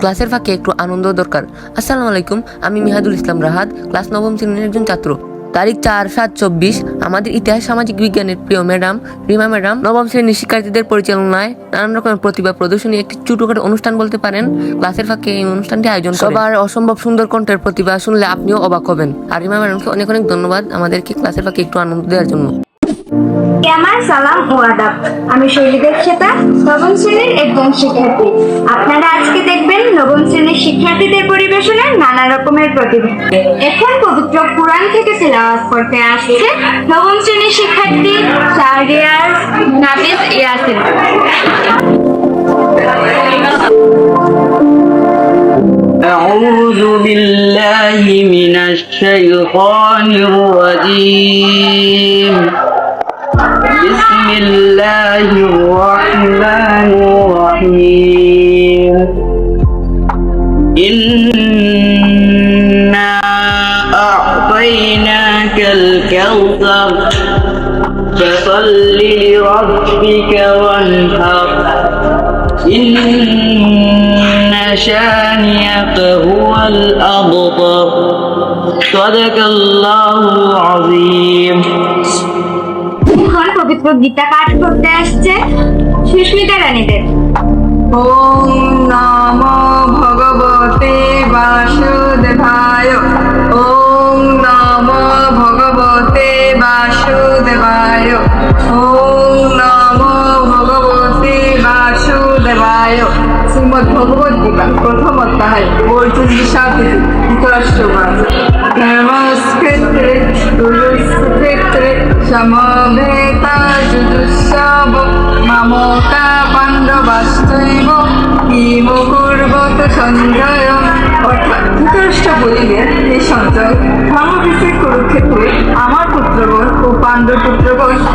ক্লাসের ফাঁকে একটু আনন্দ দরকার। আসসালামু আলাইকুম, আমি মিহাদুল ইসলাম রাহাত, ক্লাস নবম শ্রেণির একজন ছাত্র। তারিখ চার সাত চব্বিশ, আমাদের ইতিহাস, সামাজিক বিজ্ঞানের প্রিয় ম্যাডাম, রিমা ম্যাডাম, নবম শ্রেণির শিক্ষার্থীদের পরিচালনায় নানান রকমের প্রতিভা প্রদর্শনী, একটি ছোটখাটো অনুষ্ঠান বলতে পারেন। ক্লাসের ফাঁকে এই অনুষ্ঠানটি আয়োজন সবার অসম্ভব সুন্দর কণ্ঠের প্রতিভা শুনলে আপনিও অবাক হবেন। আর রিমা ম্যাডামকে অনেক অনেক ধন্যবাদ আমাদেরকে ক্লাসের ফাঁকে একটু আনন্দ দেওয়ার জন্য। আমার সালাম ও আদাব আমি শহীদের খেতা নবম শ্রেণীর একজন শিক্ষার্থী আপনারা আজকে দেখবেন নবম শ্রেণীর শিক্ষার্থীদের পরিবেশনায় নানা রকমের প্রতিভা এখন পবিত্র কোরআন থেকে তেলাওয়াত করতে আসছে নবম শ্রেণীর শিক্ষার্থী শাহরিয়ার নাবিস ইয়াসিন أعوذ بالله من الشيطان الرجيم بسم الله الرحمن الرحيم. إنا أعطيناك الكوثر. فصل لربك وانحر. إن شانئك هو الأبطر. صدق الله العظيم. গীতা পাঠ করতে আসছে। সুস্মিতা রানীদের। ওম নম ভগবতে বাসুদেবায়। ওম নম ভগবতে বাসুদেবায়। ওম নম ভগবতে বাসুদেবায়। শ্রীমদ ভগবদ গীতা, প্রথম অধ্যায় অর্জুন সাথে ধৃতরাষ্ট্রবাদ নমস্কৃতে সমবেতা যুজুসব মামকা পাণ্ডবাশ্চৈব কিম পূর্বত সঞ্জয়। অর্থাৎ ধৃতরাষ্ট্র বলিলেন এই সঞ্জয় ধর্মবিষয় কুরুক্ষেত্রে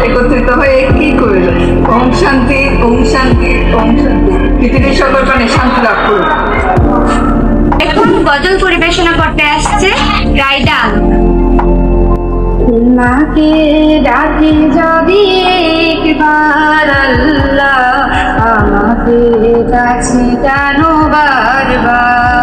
একত্রিত হয়ে কি করিল? ওম শান্তি ওম শান্তি পৃথিবীর সকল প্রাণী লাভ করুক। এখন গজল পরিবেশনা করতে আসছে রাইডা মাকে ডাকি যদি একবার আল্লাহ। আমাকে কাছে কেন বারবার?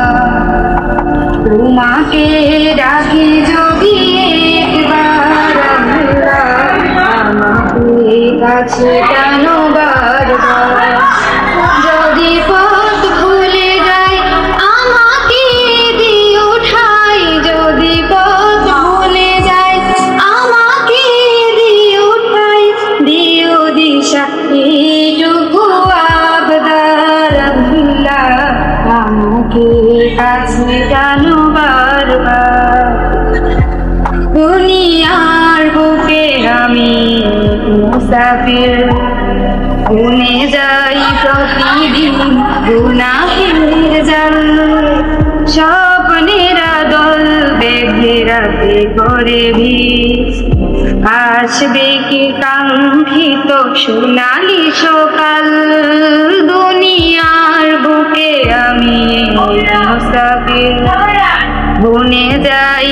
মুসাফির। শুনে যাই প্রতিদিন গুনাহের জাল। স্বপ্নের দল বেঁধে রাতে করে আসবে কি কাঙ্ক্ষিত সোনালি সকাল? দুনিয়ার বুকে আমি মুসাফির। বনে যাই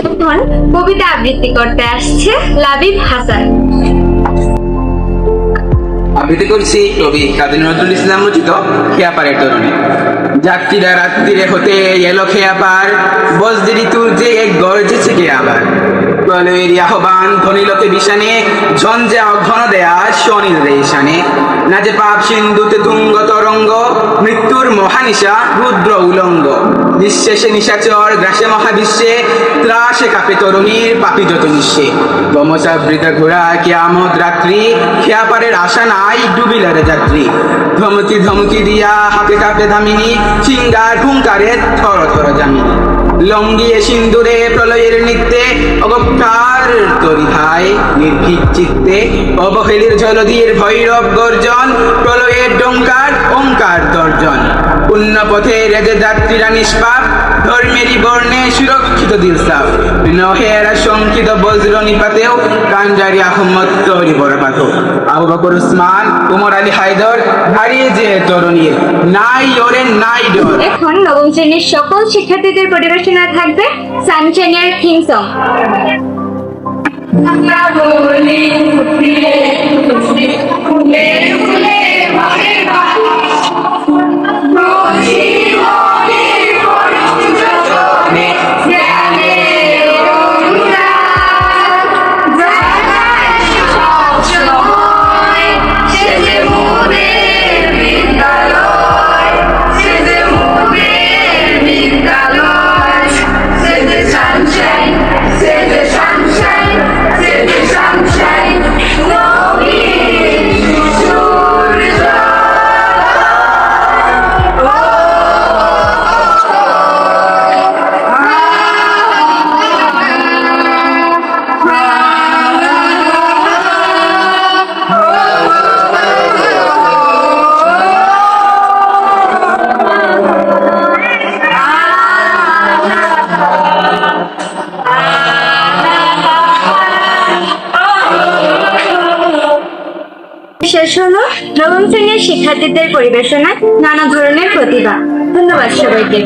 এখন কবিতা আবৃত্তি করতে আসছে লাবিব হাসান। আবৃত্তি করছি কবি কাজী নজরুল ইসলাম রচিত খেয়াপারের তরুণী। যাত্রীরা রাত্রিরে হতে এলো খেয়াপার বজ্রি যে এক গর্জেছে কে আবার প্রলয়ের আহ্বান ধনিলকে বিষানে, ঝঞ্ঝে অঘন দেয়া শনিল রে ঈশানে। না যে পাপ সিন্ধুতে তুঙ্গ তরঙ্গ, মৃত্যুর মহানিশা রুদ্র উলঙ্গ। নিঃশেষে নিশাচর গ্রাসে মহাবিশ্বে, ত্রাসে কাপে তরুণীর পাপি যত নিঃশে। গমচাবৃত ঘোড়া, কেয়ামত রাত্রি, খেয়াপারের আশা নাই ডুবিলার যাত্রী। ধমকি ধমকি দিয়া হাতে কাপে ধামিনী সিঙ্গার হুঙ্কারে থর থর জামিনী। লঙ্গিয়ে সিন্দুরে প্রলয়ের নৃত্যে অবকার তরিধায় নির্ভীক চিত্তে অবহেলির জলদীর ভৈরব গর্জন, প্রলয়ের ডঙ্কার ওঙ্কার দর্জন পথে রেজে যাত্রীরা নিষ্পাপ, ধর্মেরই বর্ণে সুরক্ষিত দিলসাপ নহের শঙ্কিত বজ্র নিপাতেও কাঞ্জারি আহমদ তৈরি বরপাত আবু বকর উসমান উমর আলী হায়দর হারিয়ে যে তরুণীর নাই ওরে নাই ডর। এখন নবম শ্রেণির সকল শিক্ষার্থীদের পরিবেশনায় থাকবে সানশাইনের থিম সং। শেষ হলো নবম শ্রেণির শিক্ষার্থীদের পরিবেশনায় নানা ধরনের প্রতিভা। ধন্যবাদ সবাইকে।